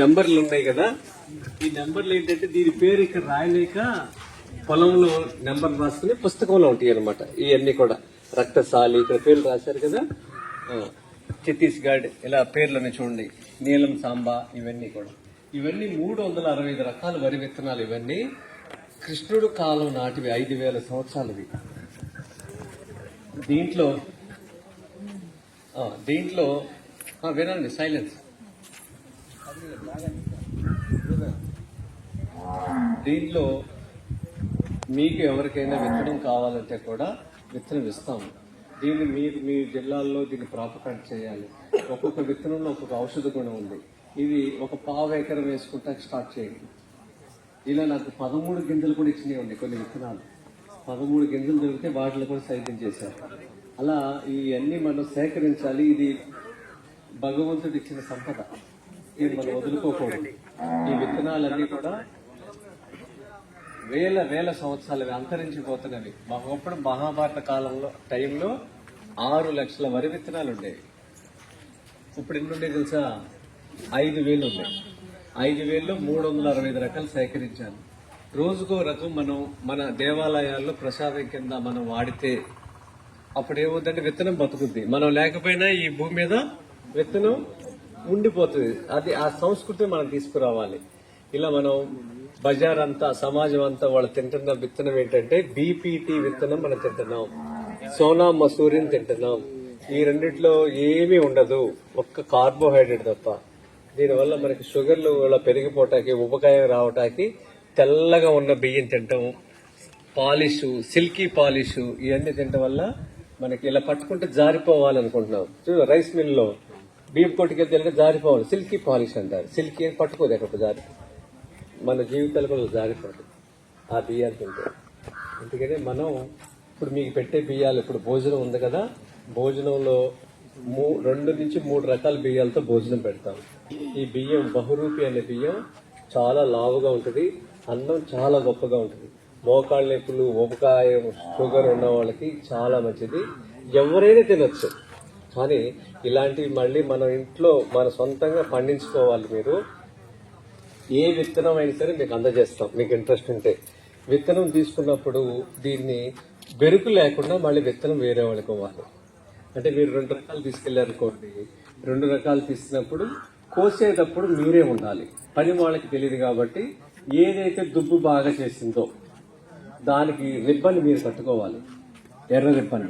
నెంబర్లు ఉన్నాయి కదా. ఈ నెంబర్లు ఏంటంటే దీని పేరు ఇక్కడ రాయలేక పొలంలో నెంబర్ రాసుకుని పుస్తకంలో ఉంటాయి అనమాట ఇవన్నీ కూడా. రక్తశాలి ఇక్కడ పేర్లు రాశారు కదా. ఛత్తీస్గఢ్ ఇలా పేర్లని చూడండి. నీలం సాంబా ఇవన్నీ కూడా. ఇవన్నీ మూడు వందల అరవై ఐదు రకాల వరి విత్తనాలు ఇవన్నీ. కృష్ణుడు కాలం నాటివి ఐదు వేల సంవత్సరాలవి. దీంట్లో దీంట్లో వినండి సైలెన్స్ దీంట్లో మీకు ఎవరికైనా విత్తనం కావాలంటే కూడా విత్తనం ఇస్తాము దీన్ని మీరు మీ జిల్లాల్లో దీన్ని ప్రాపకాండ్ చేయాలి. ఒక్కొక్క విత్తనంలో ఒక్కొక్క ఔషధ గుణం ఉంది. ఇది ఒక పావు ఎకరం వేసుకుంటా స్టార్ట్ చేయండి. ఇలా నాకు పదమూడు గింజలు కూడా ఇచ్చినవి ఉన్నాయి కొన్ని విత్తనాలు. పదమూడు గింజలు దొరికితే వాటిలో కూడా సైతం చేశారు. అలా ఇవన్నీ మనం సేకరించాలి. ఇది భగవంతుడు ఇచ్చిన సంపద. ఇది మనం వదులుకోకూడదు. ఈ విత్తనాలన్నీ కూడా వేల వేల సంవత్సరాలు అంతరించిపోతున్నవి. ఒకప్పుడు మహాభారత కాలంలో టైంలో ఆరు లక్షల వరి విత్తనాలు ఉండేవి. ఇప్పుడు ఎన్నుండే తెలుసా? ఐదు వేలు ఉన్నాయి ఐదు వేలు మూడు వందల అరవై ఐదు రకాలు సేకరించాను రోజుకో రకం మనం మన దేవాలయాల్లో ప్రసాదం కింద మనం వాడితే అప్పుడు ఏమవుతుందంటే విత్తనం బతుకుద్ది. మనం లేకపోయినా ఈ భూమి మీద విత్తనం ఉండిపోతుంది. అది ఆ సంస్కృతిని మనం తీసుకురావాలి. ఇలా మనం బజార్ అంతా సమాజం అంతా వాళ్ళు తింటున్న విత్తనం ఏంటంటే బీపీటీ విత్తనం మనం తింటున్నాం. సోనా మసూరిని తింటున్నాం. ఈ రెండిట్లో ఏమీ ఉండదు. ఒక్క కార్బోహైడ్రేట్ తప్ప. దీనివల్ల మనకి షుగర్లు ఇలా పెరిగిపోవటానికి ఉపకాయం రావటానికి తెల్లగా ఉన్న బియ్యం తింటాము. పాలిష్ సిల్కీ పాలిష్ ఇవన్నీ తినటం వల్ల మనకి ఇలా పట్టుకుంటే జారిపోవాలనుకుంటున్నాం. చూడు రైస్ మిల్లో. బియ్యం కొట్టుకెళ్తే జారిపోవాలి సిల్కీ పాలిష్ అంటారు. సిల్కీ అని పట్టుకోదు ఎక్కడ జారి. మన జీవితాలు కూడా జారిపోదు ఆ బియ్యాలు తింటే. అందుకనే మనం ఇప్పుడు మీకు పెట్టే బియ్యాలు ఇప్పుడు భోజనం ఉంది కదా భోజనంలో మూ రెండు నుంచి మూడు రకాల బియ్యాలతో భోజనం పెడతాం. ఈ బియ్యం బహురూపి అనే బియ్యం చాలా లావుగా ఉంటుంది అన్నం చాలా గొప్పగా ఉంటుంది. మోకాళ్ళ నొప్పులు ఉపకాయం షుగర్ ఉన్న వాళ్ళకి చాలా మంచిది. ఎవరైనా తినొచ్చు. కానీ ఇలాంటివి మళ్ళీ మనం ఇంట్లో మన సొంతంగా పండించుకోవాలి మీరు. ఏ విత్తనం అయినా సరే మీకు అందజేస్తాం. మీకు ఇంట్రెస్ట్ ఉంటే. విత్తనం తీసుకున్నప్పుడు దీన్ని బెరుకు లేకుండా మళ్ళీ విత్తనం వేరే వాళ్ళకి ఇవ్వాలి. అంటే మీరు రెండు రకాలు తీసుకెళ్ళారనుకోండి రెండు రకాలు తీసినప్పుడు కోసేటప్పుడు మీరే ఉండాలి. పని వాళ్ళకి తెలియదు కాబట్టి ఏదైతే దుబ్బు బాగా చేసిందో దానికి రిబ్బన్ మీరు కట్టుకోవాలి. ఎర్ర రిబ్బన్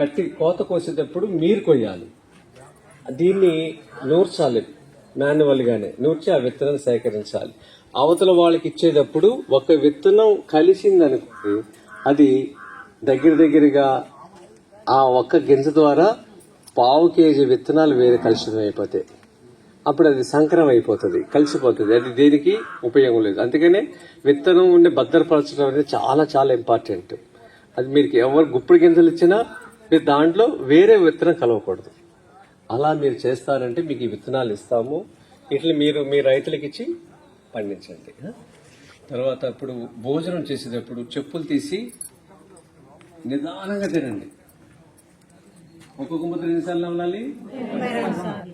కట్టి కోత కోసేటప్పుడు మీరు కొయ్యాలి. దీన్ని నూర్చాలి మాన్యువల్గానే నూర్చి ఆ విత్తనం సేకరించాలి. అవతల వాళ్ళకి ఇచ్చేటప్పుడు ఒక విత్తనం కలిసిందనుకోండి అది దగ్గర దగ్గరగా ఆ ఒక్క గింజ ద్వారా పావు కేజీ విత్తనాలు వేరే కలుషితం అయిపోతాయి అప్పుడు అది సంకరం అయిపోతుంది కలిసిపోతుంది. అది దేనికి? ఉపయోగం లేదు. అందుకనే విత్తనం ఉండి భద్రపరచడం అనేది చాలా చాలా ఇంపార్టెంట్. అది మీరు ఎవరు గుప్పుడు గింజలు ఇచ్చినా మీరు దాంట్లో వేరే విత్తనం కలవకూడదు. అలా మీరు చేస్తారంటే మీకు ఈ విత్తనాలు ఇస్తాము. ఇట్లా మీరు మీ రైతులకు ఇచ్చి పండించండి. తర్వాత అప్పుడు భోజనం చేసేటప్పుడు చెప్పులు తీసి నిదానంగా తినండి. ఒక్కొక్క ముద్ర ఎన్నిసార్లు నవ్వాలి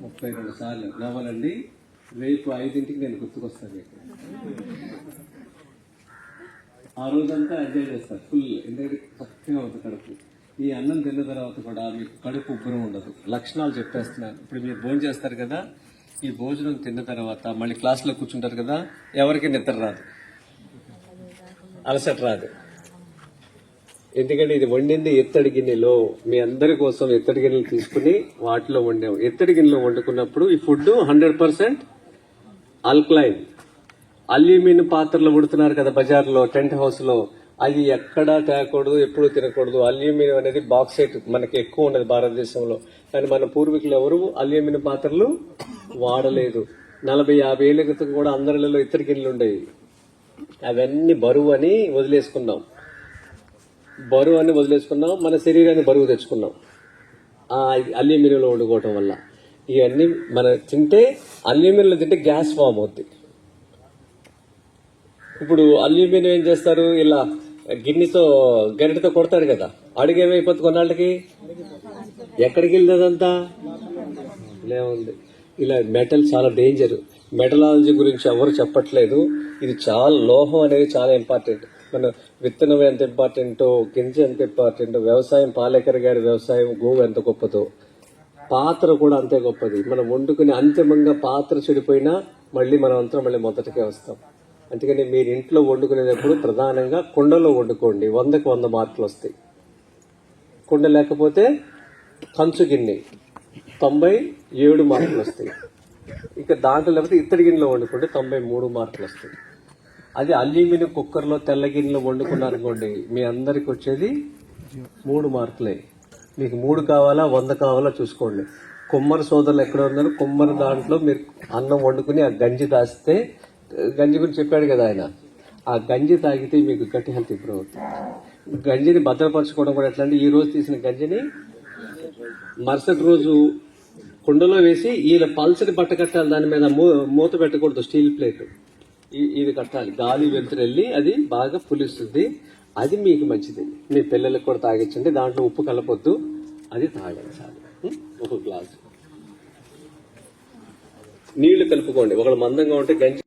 ముప్పై రెండు సార్లు నవ్వాలండి. రేపు ఐదింటికి నేను గుర్తుకొస్తాను మీకు. ఆ రోజంతా ఎంజాయ్ చేస్తాను ఫుల్ ఎందుకంటే చక్కగా అవుతుంది కడుపు. ఈ అన్నం తిన్న తర్వాత కూడా మీకు కడుపు ఉబ్బరం ఉండదు. లక్షణాలు చెప్పేస్తున్నాను ఇప్పుడు మీరు భోజనం చేస్తారు కదా ఈ భోజనం తిన్న తర్వాత మళ్ళీ క్లాస్లో కూర్చుంటారు కదా ఎవరికి నిద్ర రాదు. అలసట రాదు. ఎందుకంటే ఇది వండింది ఎత్తడి గిన్నెలో. మీ అందరి కోసం ఎత్తడి గిన్నెలు తీసుకుని వాటిలో వండాము. ఎత్తడి గిన్నెలో వండుకున్నప్పుడు ఈ food hundred percent alkaline. Aluminium పాత్రలు ఉడుతున్నారు కదా బజార్లో టెంట్ హౌస్లో. అది ఎక్కడా తేకూడదు ఎప్పుడు తినకూడదు. అల్యూమినియం అనేది బాక్సైట్ మనకి ఎక్కువ ఉన్నది భారతదేశంలో. కానీ మన పూర్వీకులు ఎవరు? అల్యూమినియం పాత్రలు వాడలేదు. నలభై యాభై ఏళ్ళ క్రితం కూడా అందరిలో ఇతర గిన్నెలు ఉండేవి. అవన్నీ బరువు అని వదిలేసుకున్నాం. బరువు అని వదిలేసుకున్నాం. మన శరీరాన్ని బరువు తెచ్చుకున్నాం. ఆ అల్యూమినియంలో వండుకోవటం వల్ల. ఇవన్నీ మన తింటే అల్యూమినియంలో తింటే గ్యాస్ ఫామ్ అవుద్ది. ఇప్పుడు అల్యూమినియం ఏం చేస్తారు? ఇలా గిన్నెతో గరిటతో కొడతాడు కదా. అడుగు ఏమైపోతుంది కొన్నాళ్ళకి? ఎక్కడికి వెళ్ళినదంతా? లేవుంది ఇలా మెటల్ చాలా డేంజర్. మెటలాలజీ గురించి ఎవరు చెప్పట్లేదు. ఇది చాలా లోహం అనేది చాలా ఇంపార్టెంట్. మన విత్తనం ఎంత ఇంపార్టెంటో గింజ ఎంత ఇంపార్టెంటో వ్యవసాయం పాలేకర్ గారి వ్యవసాయం గోవు ఎంత గొప్పదో. పాత్ర కూడా అంతే గొప్పది. మనం వండుకుని అంతిమంగా పాత్ర చెడిపోయినా మళ్ళీ మనం అంతా మళ్ళీ మొదటికే వస్తాం. అందుకని మీరు ఇంట్లో వండుకునేటప్పుడు ప్రధానంగా కుండలో వండుకోండి. వందకు వంద మార్కులు వస్తాయి. కుండ లేకపోతే కంచు గిన్నె తొంభై ఏడు మార్కులు వస్తాయి. ఇక దాంట్లో లేకపోతే ఇత్తడి గిన్నెలో వండుకుంటే తొంభై మూడు మార్కులు వస్తాయి. అది అల్యూమినియం కుక్కర్లో తెల్ల గిన్నెలో వండుకున్నారనుకోండి మీ అందరికి వచ్చేది మూడు మార్కులే. మీకు మూడు కావాలా వంద కావాలా చూసుకోండి. కుమ్మరి సోదరులు ఎక్కడ ఉన్నారు? కుమ్మరి దాంట్లో మీరు అన్నం వండుకుని ఆ గంజి దాస్తే గంజి గురించి చెప్పాడు కదా ఆయన. ఆ గంజి తాగితే మీకు గట్టి హెల్త్ ఇంప్రూవ్ అవుతుంది. గంజిని భద్రపరచుకోవడం కూడా ఎట్లా అంటే ఈ రోజు తీసిన గంజిని మరుసటి రోజు కుండలో వేసి ఈయన పల్చని బట్ట కట్టాలి దాని మీద మూ- మూత పెట్టకూడదు స్టీల్ ప్లేట్. ఇది కట్టాలి. గాలి వెళ్తురెళ్ళి అది బాగా పులిస్తుంది. అది మీకు మంచిది. మీ పిల్లలకు కూడా తాగించండి దాంట్లో ఉప్పు కలపొద్దు. అది తాగండి చాలు ఒక గ్లాసు. నీళ్ళు కలుపుకోండి. ఒకళ్ళు మందంగా ఉంటే గంజి